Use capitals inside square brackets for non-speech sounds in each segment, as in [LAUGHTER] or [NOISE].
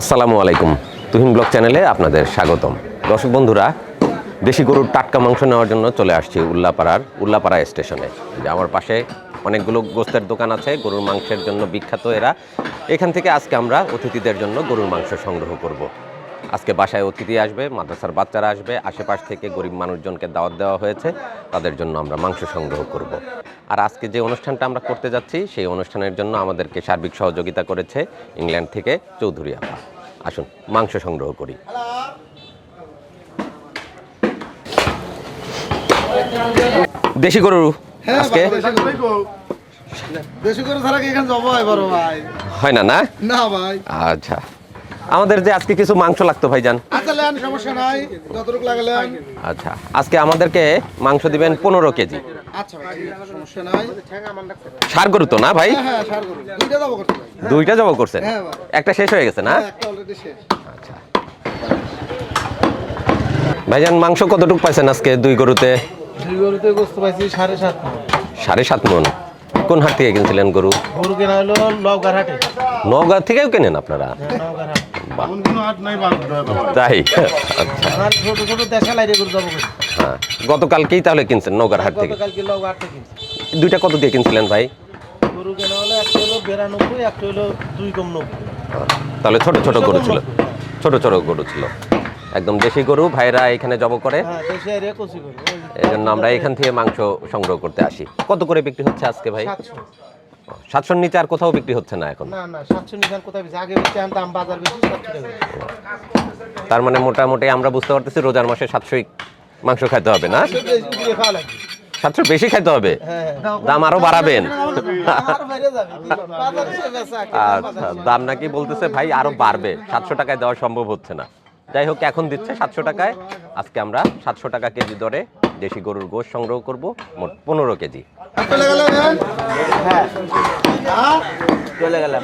আসসালামু আলাইকুম। তুহিন ব্লক চ্যানেলে আপনাদের স্বাগতম। দর্শক বন্ধুরা, দেশি গরুর টাটকা মাংস নেওয়ার জন্য চলে আসছি উল্লাপাড়ার উল্লাপাড়া স্টেশনে। যে আমার পাশে অনেকগুলো গোস্তের দোকান আছে, গরুর মাংসের জন্য বিখ্যাত এরা। এখান থেকে আজকে আমরা অতিথিদের জন্য গরুর মাংস সংগ্রহ করব। আজকে বাসায় অতিথি আসবে মাদ্রাসার বাচ্চারা আসবে আশেপাশ থেকে গরিব মানুষজনকে দাওয়াত দেওয়া হয়েছে তাদের জন্য আমরা মাংস সংগ্রহ করব। আর আজকে যে অনুষ্ঠানটা আমরা করতে যাচ্ছি সেই অনুষ্ঠানের জন্য আমাদেরকে সার্বিক সহযোগিতা করেছে ইংল্যান্ড থেকে চৌধুরী আপা আসুন মাংস সংগ্রহ করি। দেশি গরু আজকে? বেশি করে ছাড়া কি এখানে যাব এবার ভাই? হয় না না? না ভাই। আচ্ছা। আমাদের যে আজকে কিছু মাংস লাগতো ভাইজান। আচ্ছা লেন সমস্যা নাই। যতটুকু লাগলেন আচ্ছা আজকে আমাদেরকে মাংস দিবেন পনেরো কেজি। আচ্ছা ভাই ঠিক আছে, সমস্যা নাই। সার গরু তো না ভাই? হ্যাঁ হ্যাঁ দুইটা যাব করতে ভাই। দুইটা জব করছেন? হ্যাঁ, একটা শেষ হয়ে গেছে না? হ্যাঁ, একটা অলরেডি শেষ। আচ্ছা। ভাইজান মাংস কতটুকু পাইছেন আজকে দুই গরুতে? দুই গরুতে পাইছি সাড়ে সাত মণ। সাড়ে সাত মন। কোন হাট থেকে কিনছিলেন গরু? গরু কেনা হলো লবগার হাটে। নওগাঁ থেকেও কেনেন আপনারা? বাদ তাই? আচ্ছা ছোট ছোট দেশা লাইরে গরু যাব হ্যাঁ গতকালকেই তাহলে কিনছেন নওগাঁর হাট থেকে? গতকালকে লবগার হাট থেকে কিনছি। দুইটা কত দিয়ে কিনছিলেন ভাই? গরু কেনা হলো একটা হলো বিরানব্বই একটা হলো দুই কম নব্বই। তাহলে ছোট ছোট গরু ছিল। ছোট ছোট গরু ছিল। একদম দেশি গরু ভাইরা এখানে জব করে। হ্যাঁ দেশে এরিয়া কচি গরু এই জন্য আমরা এখান থেকে মাংস সংগ্রহ করতে আসি। কত করে বিক্রি হচ্ছে আজকে ভাই? সাতশো। সাতশোর নিচে আর কোথাও বিক্রি হচ্ছে না এখন? সাতশো সাতশো তার মানে মোটামুটি আমরা বুঝতে পারতেছি রোজার মাসে সাতশোই মাংস খাইতে হবে না? সাতশোর বেশি খাইতে হবে? হ্যাঁ। দাম আরও বাড়াবেন। আচ্ছা দাম নাকি বলতেছে ভাই আরও বাড়বে। সাতশো টাকায় দেওয়া সম্ভব হচ্ছে না। যাই হোক এখন দিচ্ছে সাতশো টাকায়। আজকে আমরা সাতশো টাকা কেজি দরে দেশি গরুর গোশ সংগ্রহ করব মোট পনেরো কেজি। চলে হ্যাঁ। হ্যাঁ? গেলাম।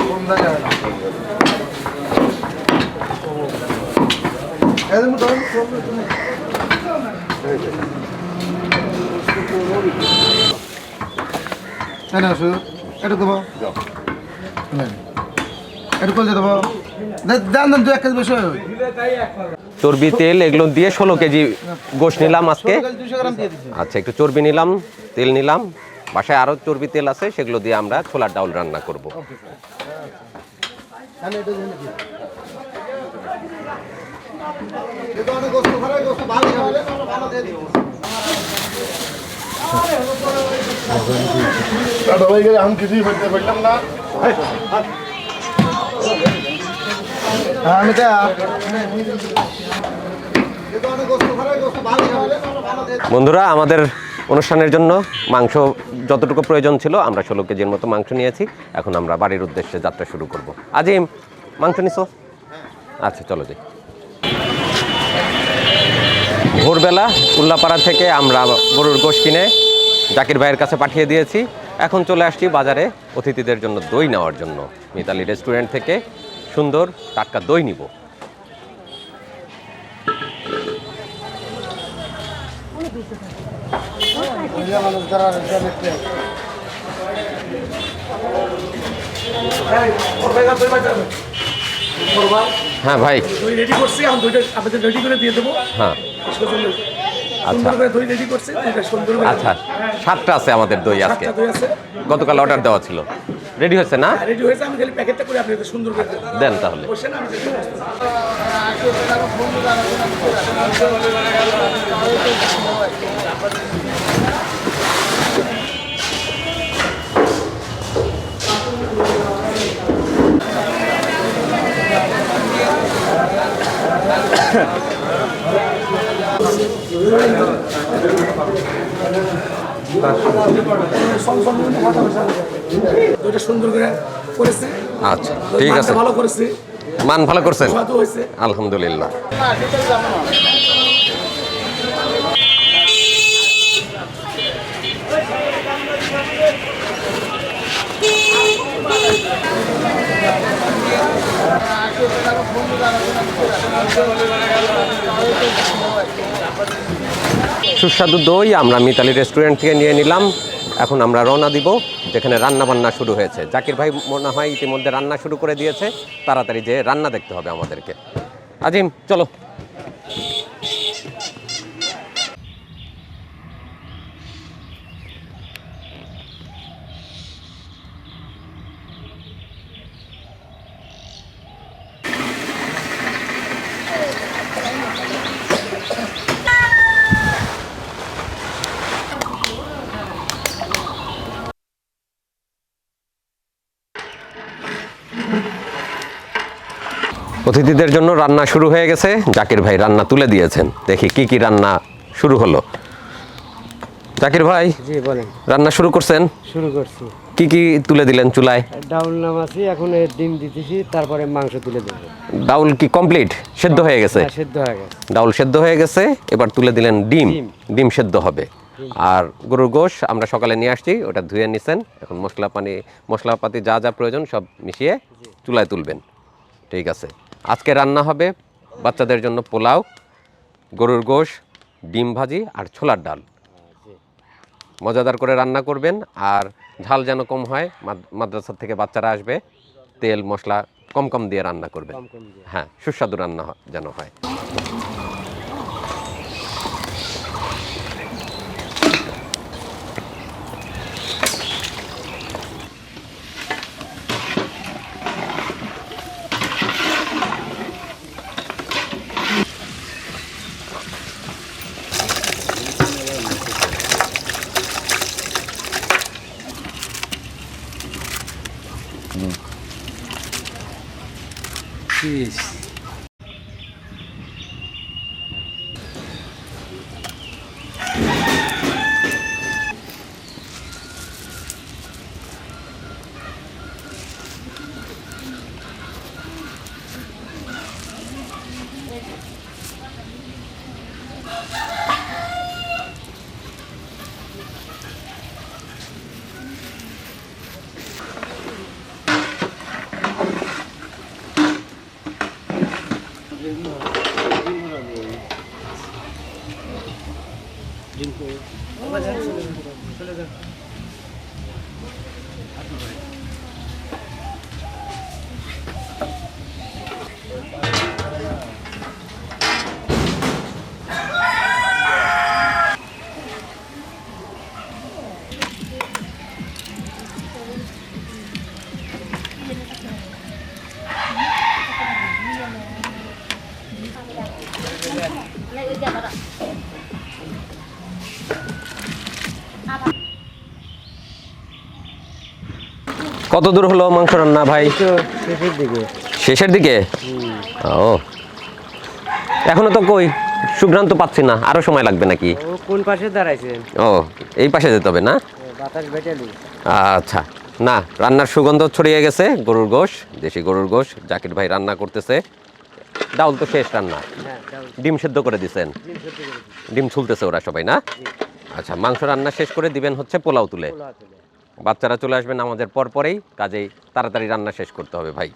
কোন জায়গায় এদের মতো এনে আসো এটা দেবো। এটা করলে দেবো। দেন দেন দু এক কেজি বেশি চর্বি তেল এগুলো দিয়ে ষোলো কেজি গোশ নিলাম আজকে। আচ্ছা একটু চর্বি নিলাম তেল নিলাম। বাসায় আরও চর্বি তেল আছে সেগুলো দিয়ে আমরা ছোলার ডাউল রান্না করব আমি এটা জেনে দিই এটা অনেক গোস্ত খারাপ গোস্ত ভালো খাওয়ালে আমরা ভালো দিয়ে দিব সবাই গেলে আমি কিছুই পারলাম না। হ্যাঁ আমি বন্ধুরা আমাদের অনুষ্ঠানের জন্য মাংস যতটুকু প্রয়োজন ছিল আমরা ষোলো কেজির মতো মাংস নিয়েছি। এখন আমরা বাড়ির উদ্দেশ্যে যাত্রা শুরু করব। আজিম মাংস নিছো? আচ্ছা চলো যাই। ভোরবেলা উল্লাপাড়া থেকে আমরা গরুর গোশ কিনে জাকির ভাইয়ের কাছে পাঠিয়ে দিয়েছি। এখন চলে আসছি বাজারে অতিথিদের জন্য দই নেওয়ার জন্য। মিতালি রেস্টুরেন্ট থেকে সুন্দর টাটকা দই নিব। হ্যাঁ ভাই। রেডি করছি আমি আপনাদের রেডি করে দিয়ে দেবো। হ্যাঁ। আচ্ছা। দই রেডি করছি আচ্ছা সাতটা আছে আমাদের দই আজকে। গতকাল অর্ডার দেওয়া ছিল। রেডি হয়েছে না? রেডি হয়েছে আমি খালি প্যাকেটটা করে আপনাদের সুন্দর করে দেন তাহলে। বসে [COUGHS] ওইটা সুন্দর করে করেছে। আচ্ছা ঠিক আছে। ভালো করেছে। মান ভালো করছেন? আলহামদুলিল্লাহ। সুস্বাদু দই আমরা মিতালি রেস্টুরেন্ট থেকে নিয়ে নিলাম। এখন আমরা রওনা দিব, যেখানে রান্না বান্না শুরু হয়েছে। জাকির ভাই মনে হয় ইতিমধ্যে রান্না শুরু করে দিয়েছে। তাড়াতাড়ি যে রান্না দেখতে হবে আমাদেরকে। আজিম, চলো। অতিথিদের জন্য রান্না শুরু হয়ে গেছে। জাকির ভাই রান্না তুলে দিয়েছেন। দেখি কি কি রান্না শুরু হলো। জাকির ভাই জি বলেন। রান্না শুরু করছেন? শুরু করছি। কি কি তুলে দিলেন চুলায়? ডাউল নামাছি এখন ডিম দিতেছি তারপরে মাংস তুলে দেবো। ডাউল কি কমপ্লিট? সেদ্ধ হয়ে গেছে? হ্যাঁ, সেদ্ধ হয়ে গেছে। ডাউল সেদ্ধ হয়ে গেছে এবার তুলে দিলেন ডিম। ডিম। ডিম সেদ্ধ হবে। আর গরুর গোশ আমরা সকালে নিয়ে আসছি ওটা ধুয়ে নিছেন। এখন মশলা পানি মশলাপাতি যা যা প্রয়োজন সব মিশিয়ে চুলায় তুলবেন। ঠিক আছে। আজকে রান্না হবে বাচ্চাদের জন্য পোলাও গরুর গোশ ডিম ভাজি আর ছোলার ডাল। মজাদার করে রান্না করবেন আর ঝাল যেন কম হয় মাদ্রাসার থেকে বাচ্চারা আসবে তেল মশলা কম কম দিয়ে রান্না করবেন। দিয়ে। হ্যাঁ সুস্বাদু রান্না যেন হয়। কত দূর হলো মাংস রান্না ভাই? শেষের দিকে। শেষের দিকে? ও। এখনও তো কই? সুগ্রান্ত পাচ্ছি না। আরও সময় লাগবে নাকি? কোন পাশে দাঁড়াইছেন ও এই পাশে যেতে হবে না? বাতাস বেটালি। আচ্ছা। না রান্নার সুগন্ধ ছড়িয়ে গেছে গরুর গোশ দেশি গরুর গোশ। জাকির ভাই রান্না করতেছে। ডাউল তো শেষ রান্না। হ্যাঁ ডিম সেদ্ধ করে দিছেন। ডিম ছুলতেছে ওরা সবাই না? আচ্ছা মাংস রান্না শেষ করে দিবেন হচ্ছে পোলাও তুলে। পোলাও তুলে। বাচ্চারা চলে আসবেন আমাদের পর পরেই কাজেই তাড়াতাড়ি রান্না শেষ করতে হবে ভাই।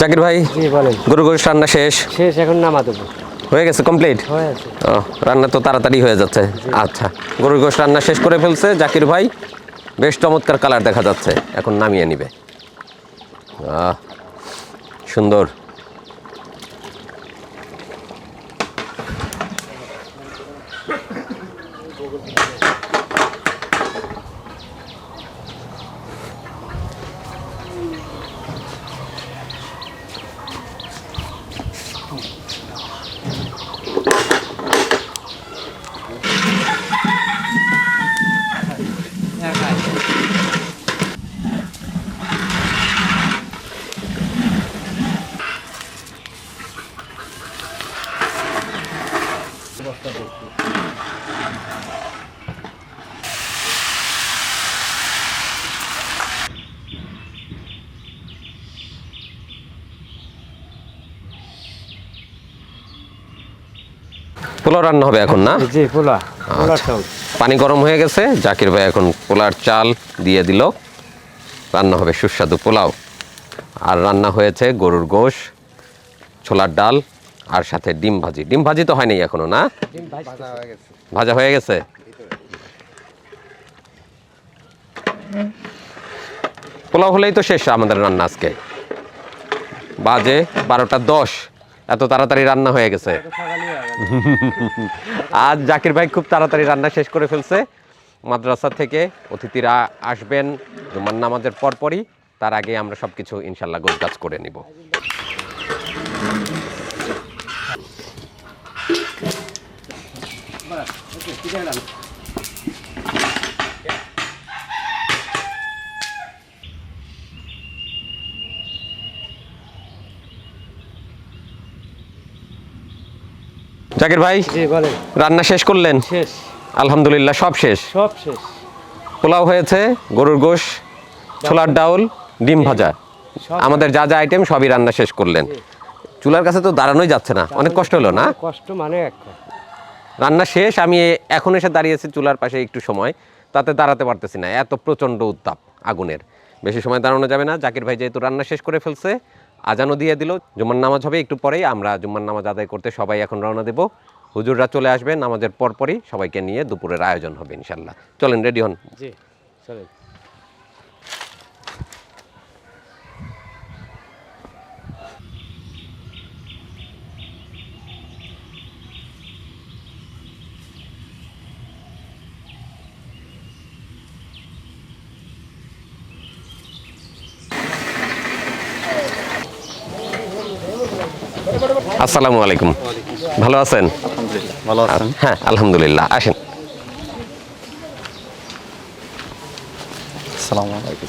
জাকির ভাই গরু গোশ রান্না শেষ? শেষ এখন নামা দেবো। হয়ে গেছে কমপ্লিট? হয়ে রান্না তো তাড়াতাড়ি হয়ে যাচ্ছে। আচ্ছা গরুর গোশ রান্না শেষ করে ফেলছে জাকির ভাই। বেশ চমৎকার কালার দেখা যাচ্ছে। এখন নামিয়ে নিবে। সুন্দর। পোলাও রান্না হবে এখন না? জি পোলা পানি গরম হয়ে গেছে জাকির ভাই এখন পোলার চাল দিয়ে দিল। রান্না হবে সুস্বাদু পোলাও। আর রান্না হয়েছে গরুর গোশ ছোলার ডাল আর সাথে ডিম ভাজি। ডিম ভাজি তো হয়নি এখনও না? ভাজা হয়ে গেছে? পোলাও হলেই তো শেষ আমাদের রান্না আজকে। বাজে বারোটা দশ। এত তাড়াতাড়ি রান্না হয়ে গেছে। আজ জাকির ভাই খুব তাড়াতাড়ি রান্না শেষ করে ফেলছে। মাদ্রাসা থেকে অতিথিরা আসবেন জুমার নামাজের পরপরই। তার আগে আমরা সব কিছু ইনশাল্লাহ গোছগাছ করে নিব। জাকির ভাই জি বলেন। রান্না শেষ করলেন? শেষ। আলহামদুলিল্লাহ সব শেষ? সব শেষ। পোলাও হয়েছে গরুর গোশ ছোলার ডাউল ডিম ভাজা। আমাদের যা যা আইটেম সবই রান্না শেষ করলেন। চুলার কাছে তো দাঁড়ানোই যাচ্ছে না। অনেক কষ্ট হলো না? কষ্ট মানে এক রান্না শেষ আমি এখন এসে দাঁড়িয়েছি চুলার পাশে একটু সময়। তাতে দাঁড়াতে পারতেছি না। এত প্রচণ্ড উত্তাপ আগুনের। বেশি সময় দাঁড়ানো যাবে না। জাকির ভাই যেহেতু রান্না শেষ করে ফেলছে আজানও দিয়ে দিল। জুম্মার নামাজ হবে, একটু পরেই আমরা জুম্মার নামাজ আদায় করতে সবাই এখন রওনা দেব। হুজুররা চলে আসবে, নামাজের পরপরই সবাইকে নিয়ে দুপুরের আয়োজন হবে ইনশাল্লাহ। চলেন, রেডি হন। জি, চলেন। আসসালামু আলাইকুম। ভালো আছেন? ভালো আছেন? হ্যাঁ আলহামদুলিল্লাহ আসেন। আসসালামু আলাইকুম।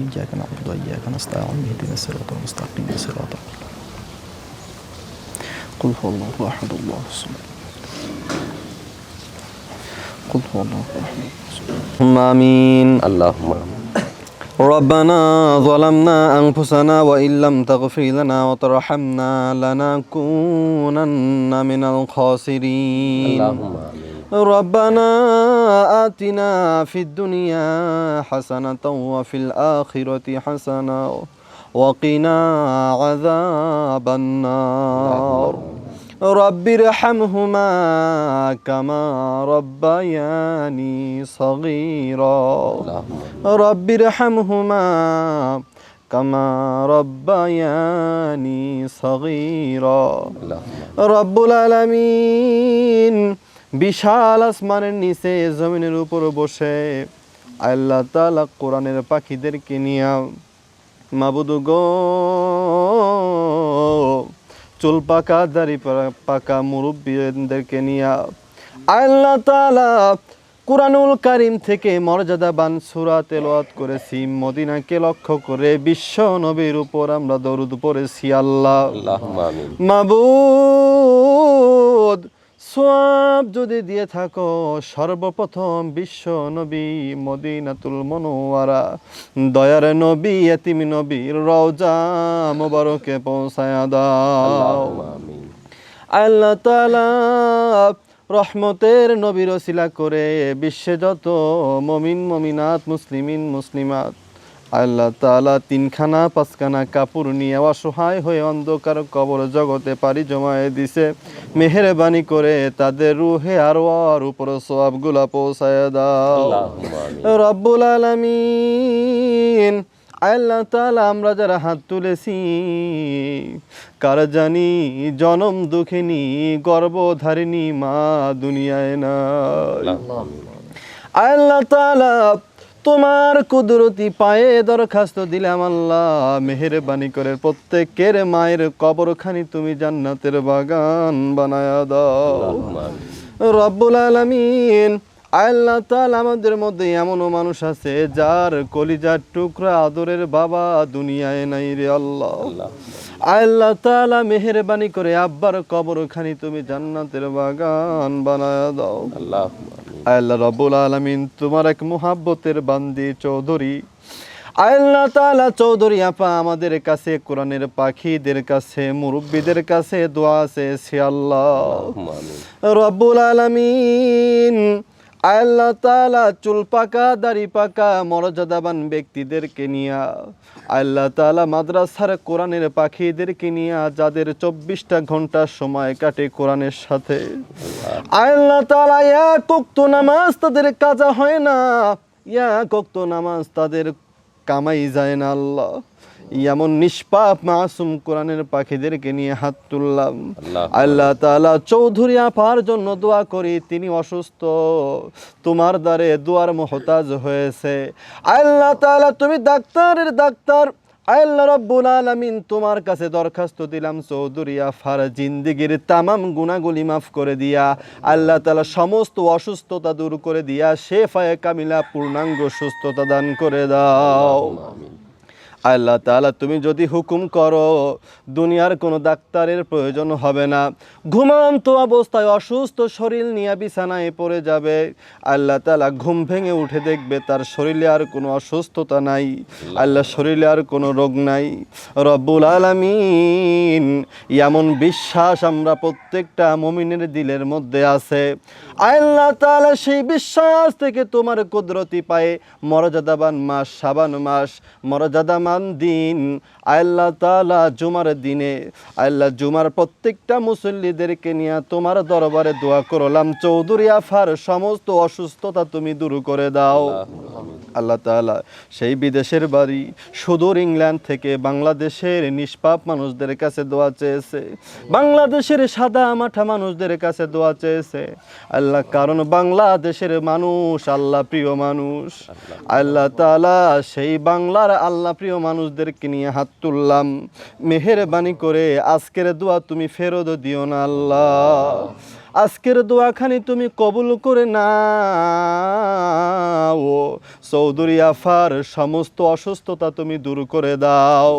إياك نعبد وإياك نستعين اهدنا الصراط المستقيم صراطك قل هو الله أحد الله الصمد قل هو الله أحد اللهم آمين. اللهم آمين. ربنا ظلمنا أنفسنا وإن لم تغفر لنا وترحمنا لنكونن من الخاسرين. ربنا آتنا في الدنيا حسنة وفي الآخرة حسنة وقنا عذاب النار. রব্বির হামহুমা কামা রব্বায়ানি সগীর। রব্বির হামহুমা কামা রব্বায়ানি সগীর। রব্বুল আলমিন বিশাল আসমানের নিচে জমিনের উপর বসে আল্লাহ তালা কোরআনের পাখিদেরকে নিয়ে মাবুদ গো চুল পাকা দাড়ি পাকা মুরব্বীদেরকে নিয়ে আল্লাহ তালা কুরআনুল কারিম থেকে মর্যাদাবান সুরা তেলাওয়াত করেছি। মদিনাকে লক্ষ্য করে বিশ্ব নবীর উপর আমরা দরুদ পড়েছি। আল্লাহ মাবুদ সোয়াব যদি দিয়ে থাকো সর্বপ্রথম বিশ্ব নবী মদিনাতুল মনোয়ারা দয়ার নবী এতিম নবীর রওজা মোবারকে পৌঁছায়া দাও। আল্লাহ তাআলা রহমতের নবীর ওসিলা করে বিশ্বে যত মমিন মমিনাত মুসলিমিন মুসলিমাত আল্লাহ তাআলা তিনখানা পাঁচখানা কাপড় নিয়ে অসহায় হয়ে অন্ধকার কবর জগতে পারি জমায়ে দিছে। মেহেরবানি করে তাদের রুহে আর ওয়ার উপর সওয়াবগুলা পৌঁছায় দাও। রব্বুল আলামিন আল্লাহ তালা আমরা যারা হাত তুলেছি কার জানি জনম দুঃখিনী গর্ভধারিণী মা দুনিয়ায় না আল্লাহ তাআলা তোমার কুদরতি পায়ে দরখাস্ত দিলাম আল্লাহ। মেহেরবানি করে প্রত্যেকের মায়ের কবরখানি তুমি জান্নাতের বাগান বানায়া দাও। রব্বুল আলামিন আল্লাহ তাআলা আমাদের মধ্যে এমনও মানুষ আছে যার কলিজার টুকরা আদরের বাবা দুনিয়ায় নাই রে আল্লাহ। আল্লাহ। তাআলা মেহেরবানি করে আব্বার কবরখানি তুমি জান্নাতের বাগান বানায়া দাও। আল্লাহ আল্লাহ রব্বুল আলামিন তোমার এক মুহাব্বতের বান্দি চৌধুরী। আল্লাহ তালা চৌধুরী আপা আমাদের কাছে কোরআনের পাখিদের কাছে মুরব্বীদের কাছে দোয়া আছে সে আল্লাহ রব্বুল আলামিন আল্লাহ তাআলা চুল পাকা, দাড়ি পাকা, মর্যাদাবান ব্যক্তিদেরকে নিয়ে। আল্লাহ তাআলা মাদ্রাসার কোরআনের পাখিদেরকে নিয়ে যাদের চব্বিশটা ঘণ্টা সময় কাটে কোরআনের সাথে। আল্লাহ তাআলা এক উক্ত নামাজ তাদের কাজা হয় না, এক উক্ত নামাজ তাদের কামাই যায় না আল্লাহ। এমন নিষ্পাপ মাসুম কোরআনের পাখিদেরকে নিয়ে হাত তুললাম। আল্লাহ। তাআলা চৌধুরী আপার জন্য দোয়া করি তিনি অসুস্থ। তোমার দ্বারে দোয়ার মহতাজ হয়েছে। আল্লাহ তাআলা তুমি ডাক্তারের ডাক্তার। আল্লাহ রব্বুল আলামিন তোমার কাছে দরখাস্ত দিলাম চৌধুরী আফার জিন্দিগির তামাম গুণাগুলি মাফ করে দিয়া। আল্লাহ তাআলা সমস্ত অসুস্থতা দূর করে দিয়া শেফায়ে কামিলা পূর্ণাঙ্গ সুস্থতা দান করে দাও। আল্লাহ তালা তুমি যদি হুকুম করো, দুনিয়ার কোনো ডাক্তারের প্রয়োজন হবে না। ঘুমন্ত অবস্থায় অসুস্থ শরীর নিয়ে বিছানায় পড়ে যাবে। আল্লাহ তাআলা ঘুম ভেঙে উঠে দেখবে তার শরীরে আর কোনো অসুস্থতা নাই। আল্লাহ শরীরে আর কোনো রোগ নাই। রব্বুল আলামিন, এমন বিশ্বাস আমরা প্রত্যেকটা মমিনের দিলের মধ্যে আছে। আল্লাহ তাআলা সেই বিশ্বাস থেকে তোমার কুদরতি পায়ে মর্যাদাবান মাস, সাবান মাস মর্যাদামান দিন, আল্লাহ তাআলা জুমার দিনে, আল্লাহ জুমার প্রত্যেকটা মুসল্লিদেরকে নিয়ে তোমার দরবারে দোয়া করলাম। চৌধুরী আফার সমস্ত অসুস্থতা তুমি দূর করে দাও। আল্লাহ তাআলা সেই বিদেশের বাড়ি, সুদূর ইংল্যান্ড থেকে বাংলাদেশের নিষ্পাপ মানুষদের কাছে দোয়া চেয়েছে। বাংলাদেশের সাদা মাঠা মানুষদের কাছে দোয়া চেয়েছে। আল্লাহ, কারণ বাংলাদেশের মানুষ আল্লাহ প্রিয় মানুষ। আল্লাহ তাআলা সেই বাংলার আল্লাহ প্রিয় মানুষদেরকে নিয়ে হাত তুললাম। মেহেরবানি করে আজকের দোয়া তুমি ফেরত দিও না আল্লাহ। আজকের দোয়াখানি তুমি কবুল করে না ও চৌধুরী আফার সমস্ত অসুস্থতা তুমি দূর করে দাও।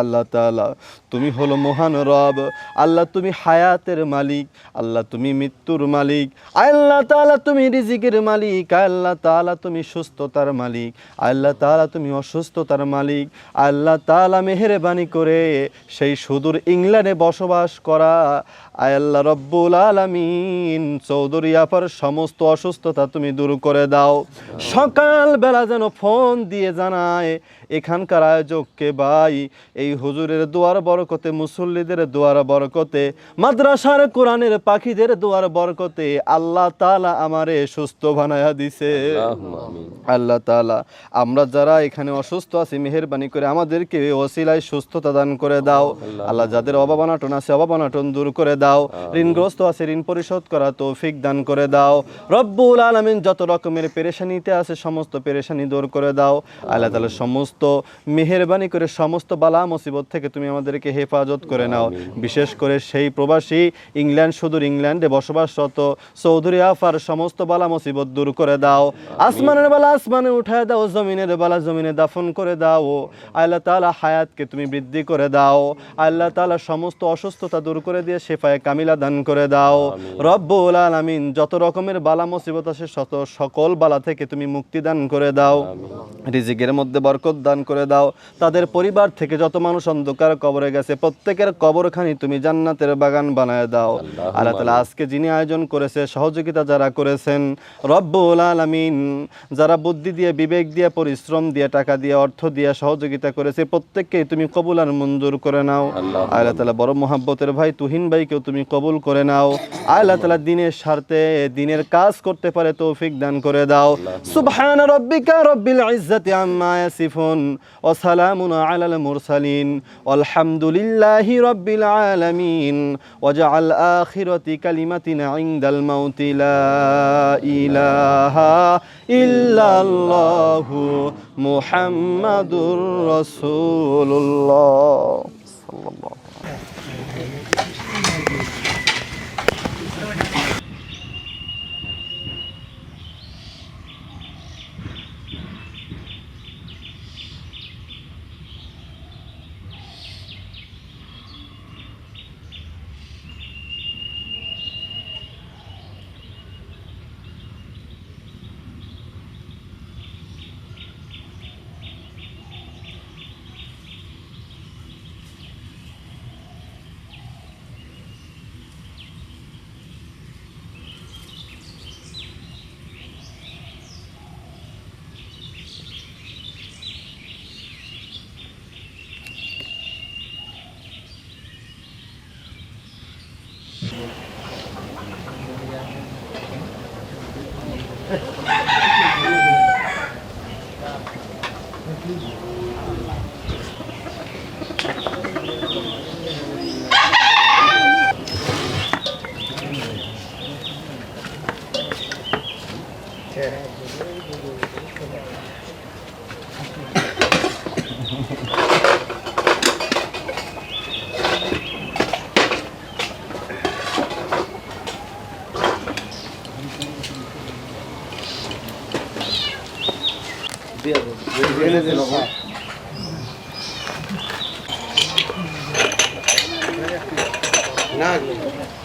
আল্লাহ তাআলা তুমি হলো মহান রব, আল্লাহ তুমি হায়াতের মালিক, আল্লাহ তুমি মৃত্যুর মালিক, আল্লাহ তাআলা তুমি রিজিকের মালিক, আল্লাহ তাআলা তুমি সুস্থতার মালিক, আল্লাহ তাআলা তুমি অসুস্থতার মালিক, আল্লাহ তাআলা মেহেরবানি করে সেই সুদূর ইংল্যান্ডে বসবাস করা আল্লাহ রব্বুল আলামিন, চৌধুরী আপার সমস্ত অসুস্থতা তুমি দূর করে দাও। সকালবেলা যেন ফোন দিয়ে জানায়, এখানকার আয়োজককে ভাই, এই হুজুরের দোয়ার বরকতে মুসল্লিদের দোয়ার বরকতে মাদ্রাসার কোরআনের পাখিদের দোয়ার বরকতে আল্লাহ তাআলা আমারে সুস্থ বানায়া দিছে। আল্লাহ তাআলা আমরা যারা এখানে অসুস্থ আছি মেহেরবানি করে আমাদেরকে ওসিলায় সুস্থতা দান করে দাও। আল্লাহ যাদের অভাব অনাটন আছে অভাব অনাটন দূর করে দাও। ঋণগ্রস্ত আছে ঋণ পরিশোধ করা তৌফিক দান করে দাও। রব্বুল আলামিন যত রকমের পেরেশানিতে আছে সমস্ত পেরেশানি দূর করে দাও। আল্লাহ তালা সমস্ত মেহেরবানি করে সমস্ত বালা মুসিবত থেকে তুমি আমাদেরকে হেফাজত করে নাও। বিশেষ করে সেই প্রবাসী ইংল্যান্ড সুদূর ইংল্যান্ডে বসবাসরত চৌধুরী আফার সমস্ত বালা মুসিবত দূর করে দাও। আসমানের বেলা আসমানে উঠায় দাও জমিনের বেলা জমিনে দাফন করে দাও। আল্লাহ তাআলা হায়াতকে তুমি বৃদ্ধি করে দাও। আল্লাহ তাআলা সমস্ত অসুস্থতা দূর করে দিয়ে শেফায়ে কামিলা দান করে দাও। রব্বুল আলামিন যত রকমের বালা মুসিবত আছে শত সকল বালা থেকে তুমি মুক্তি দান করে দাও। রিজিকের মধ্যে বরকত দান করে দাও। তাদের পরিবার থেকে যত মানুষ অন্ধকার কবরে গেছে প্রত্যেকের কবরখানি তুমি জান্নাতের বাগান বানায় দাও। আল্লাহ তাআলা আজকে যিনি আয়োজন করেছে সহযোগিতা যারা করেছেন রব্বুল আলামিন যারা বুদ্ধি দিয়ে বিবেক দিয়ে পরিশ্রম দিয়ে টাকা দিয়ে অর্থ দিয়ে সহযোগিতা করেছে প্রত্যেককেই তুমি কবুল আর মঞ্জুর করে নাও। আল্লাহ তাআলা বড় মোহাব্বতের ভাই তুহিন ভাইকেও তুমি কবুল করে নাও। আল্লাহ তাআলা দিনের স্বার্থে দিনের কাজ করতে পারে তৌফিক দান করে দাও। সুবহান রব্বিকা রব্বিল ইজ্জাতি আম্মা ইয়াসিফুন ওয়া সালামুন আলাল মুরসালিন আলহামদুলিল্লাহ لله رب العالمين. وجعل آخرة كلمتنا عند الموت لا إله إلا الله محمد رسول الله. صلى الله olvídate. Vienes de. Nada.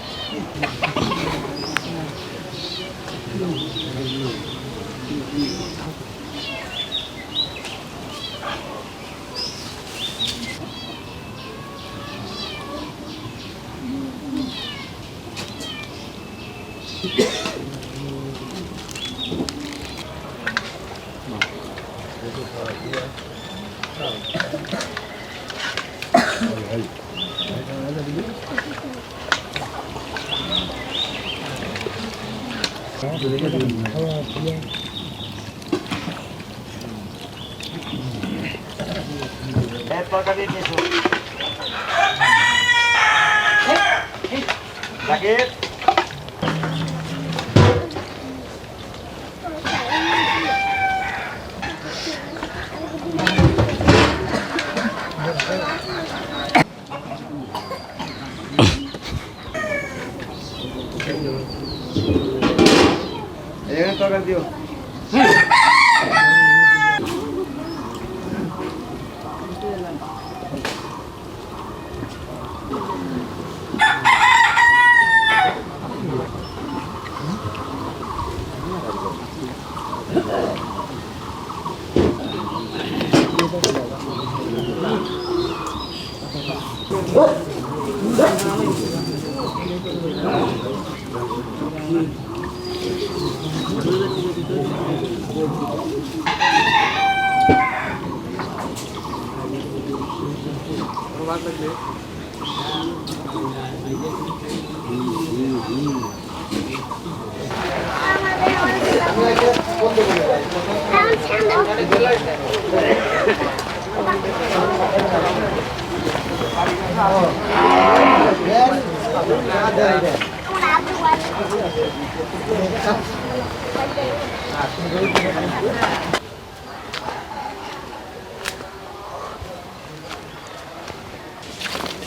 তরকারি নিয়েছো জাকির Gracias.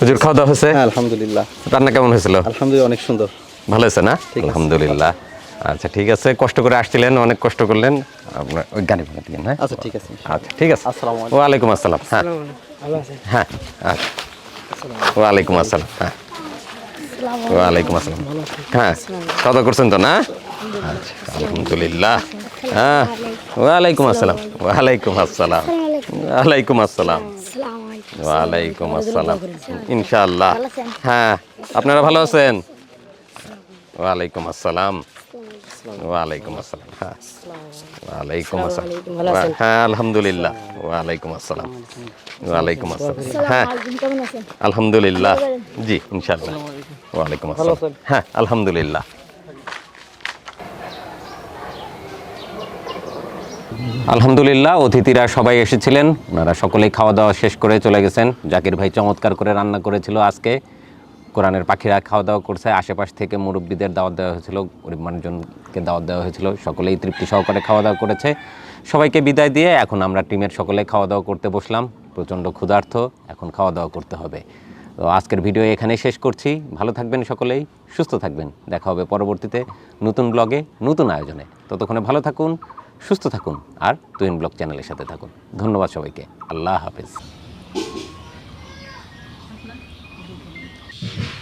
হুজুর খাওয়া দাওয়া হয়েছে? হ্যাঁ আলহামদুলিল্লাহ। রান্না কেমন হয়েছিল? আলহামদুলিল্লাহ অনেক সুন্দর। ভালো হয়েছে না? আলহামদুলিল্লাহ। আচ্ছা ঠিক আছে। কষ্ট করে আসছিলেন অনেক কষ্ট করলেন। আপনার ওই গাড়ি ভাড়া হ্যাঁ আচ্ছা ঠিক আছে আচ্ছা ঠিক আছে। আসসালামু আলাইকুম। আসসালাম। হ্যাঁ। হ্যাঁ আচ্ছা। ওয়ালাইকুম আসসালাম। হ্যাঁ। ওয়ালাইকুম আসসালাম। হ্যাঁ খাওয়া দাওয়া করছেন তো না? আচ্ছা আলহামদুলিল্লাহ। হ্যাঁ। ওয়ালাইকুম আসসালাম ওয়ালাইকুম আসসালাম। ওয়ালাইকুম আসসালাম। ওয়ালাইকুম আসসালাম। ইনশাআল্লাহ। হ্যাঁ আপনারা ভালো আছেন? ওয়ালাইকুম আসসালাম। ওয়ালাইকুম আসসালাম। হ্যাঁ। ওয়ালাইকুম আসসালাম হ্যাঁ আলহামদুলিল্লাহ। ওয়ালাইকুম আসসালাম। ওয়ালাইকুম আসসালাম। হ্যাঁ। আলহামদুলিল্লাহ। জি ইনশাআল্লাহ। ওয়ালাইকুম আসসালাম। হ্যাঁ আলহামদুলিল্লাহ। আলহামদুলিল্লাহ অতিথিরা সবাই এসেছিলেন। ওনারা সকলেই খাওয়া দাওয়া শেষ করে চলে গেছেন। জাকির ভাই চমৎকার করে রান্না করেছিল আজকে। কোরআনের পাখিরা খাওয়া দাওয়া করছে, আশেপাশ থেকে মুরব্বীদের দাওয়াত দেওয়া হয়েছিল, গরিব মানুষজনকে দাওয়াত দেওয়া হয়েছিল, সকলেই তৃপ্তি সহকারে খাওয়া দাওয়া করেছে। সবাইকে বিদায় দিয়ে এখন আমরা টিমের সকলে খাওয়া দাওয়া করতে বসলাম, প্রচণ্ড ক্ষুধার্থ এখন খাওয়া দাওয়া করতে হবে। তো আজকের ভিডিও এখানেই শেষ করছি, ভালো থাকবেন সকলেই, সুস্থ থাকবেন, দেখা হবে পরবর্তীতে নতুন ব্লগে, নতুন আয়োজনে। ততক্ষণে ভালো থাকুন, সুস্থ থাকুন, আর তুইন ব্লগ চ্যানেলের সাথে থাকুন। ধন্যবাদ সবাইকে, আল্লাহ হাফেজ। Mm-hmm.